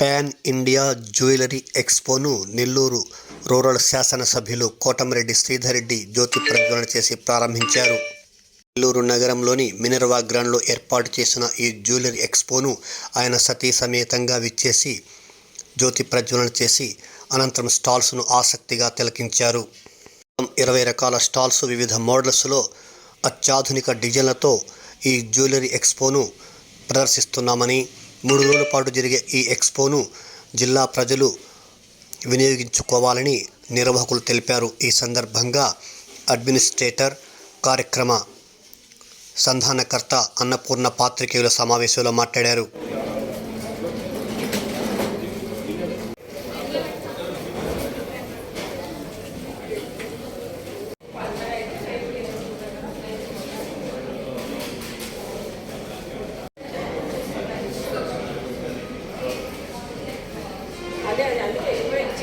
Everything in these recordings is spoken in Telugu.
పాన్ ఇండియా జ్యువెలరీ ఎక్స్పోను నెల్లూరు రూరల్ శాసనసభ్యులు కోటమిరెడ్డి శ్రీధరెడ్డి జ్యోతి ప్రజ్వలన చేసి ప్రారంభించారు. నెల్లూరు నగరంలోని మినర్వా గ్రాండ్లో ఏర్పాటు చేసిన ఈ జ్యువెలరీ ఎక్స్పోను ఆయన సతీ సమేతంగా విచ్చేసి జ్యోతి ప్రజ్వలన చేసి అనంతరం స్టాల్స్ను ఆసక్తిగా తిలకించారు. ఇరవై రకాల స్టాల్స్ వివిధ మోడల్స్లో అత్యాధునిక డిజైన్లతో ఈ జ్యువెలరీ ఎక్స్పోను ప్రదర్శిస్తున్నామని మూడు రోజుల పాటు జరిగే ఈ ఎక్స్పోను జిల్లా ప్రజలు వినియోగించుకోవాలని నిర్వాహకులు తెలిపారు. ఈ సందర్భంగా అడ్మినిస్ట్రేటర్ కార్యక్రమ సంధానకర్త అన్నపూర్ణ పాత్రికేయుల సమావేశంలో మాట్లాడారు.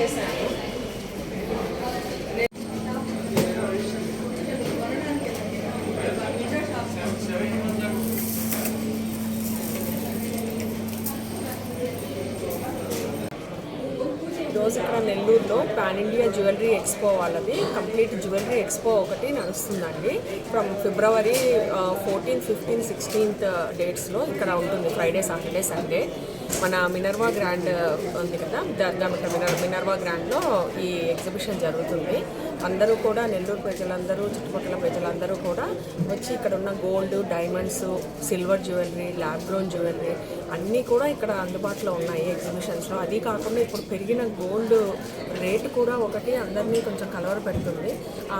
చేశాను ఈరోజు ఇక్కడ నెల్లూరులో పాన్ ఇండియా జ్యువెలరీ ఎక్స్పో వాళ్ళది. కంప్లీట్ జ్యువెలరీ ఎక్స్పో ఒకటి నడుస్తుందండి. From February fourteen fifteen sixteenth డేట్స్లో ఇక్కడ ఉంటుంది. ఫ్రైడే సాటర్డే సండే మన మినర్వా గ్రాండ్ ఉంది కదా దర్గా మినర్ మినర్వా గ్రాండ్లో ఈ ఎగ్జిబిషన్ జరుగుతుంది. అందరూ కూడా నెల్లూరు ప్రజలందరూ చుట్టుపక్కల ప్రజలందరూ కూడా వచ్చి ఇక్కడ ఉన్న gold diamonds silver jewellery lab grown jewellery అన్నీ కూడా ఇక్కడ అందుబాటులో ఉన్నాయి ఎగ్జిబిషన్స్లో. అది కాకుండా ఇప్పుడు పెరిగిన గోల్డ్ రేట్ కూడా ఒకటి అందరినీ కొంచెం కలవర పెడుతుంది.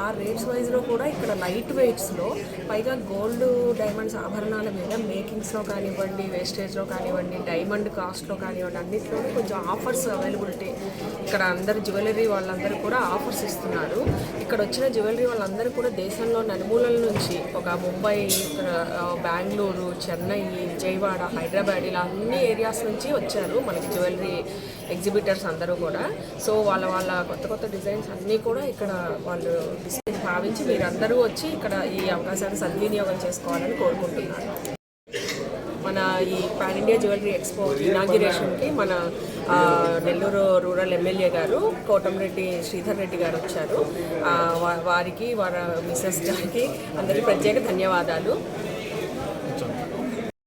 ఆ రేట్స్ వైజ్లో కూడా ఇక్కడ లైట్ వెయిట్స్లో పైగా గోల్డ్ డైమండ్స్ ఆభరణాల మీద మేకింగ్స్లో కానివ్వండి వేస్టేజ్లో కానివ్వండి డైమండ్ కాస్ట్లో కానివ్వండి అన్నిట్లో కొంచెం ఆఫర్స్ అవైలబిలిటీ ఇక్కడ అందరు జ్యువెలరీ వాళ్ళందరూ కూడా ఆఫర్స్ ఇస్తున్నారు. ఇక్కడ వచ్చిన జ్యువెలరీ వాళ్ళందరూ కూడా దేశంలో నలుమూలల నుంచి ఒక ముంబై ఇక్కడ, బెంగళూరు చెన్నై విజయవాడ హైదరాబాద్ ఇలా అన్ని ఏరియాస్ నుంచి వచ్చారు మనకి జ్యువెలరీ ఎగ్జిబిటర్స్ అందరూ కూడా. సో వాళ్ళ వాళ్ళ కొత్త కొత్త డిజైన్స్ అన్నీ కూడా ఇక్కడ వాళ్ళు డిస్ప్లే భావించి మీరందరూ వచ్చి ఇక్కడ ఈ అవకాశాన్ని సద్వినియోగం చేసుకోవాలని కోరుకుంటున్నాను మన ఈ పాన్ ఇండియా జ్యువెలరీ ఎక్స్పో ఇనాగ్యురేషన్కి మన నెల్లూరు రూరల్ ఎమ్మెల్యే గారు కోటంరెడ్డి శ్రీధర్ రెడ్డి గారు వచ్చారు. వారికి వారి మిసెస్ గారికి అందరికీ ప్రత్యేక ధన్యవాదాలు.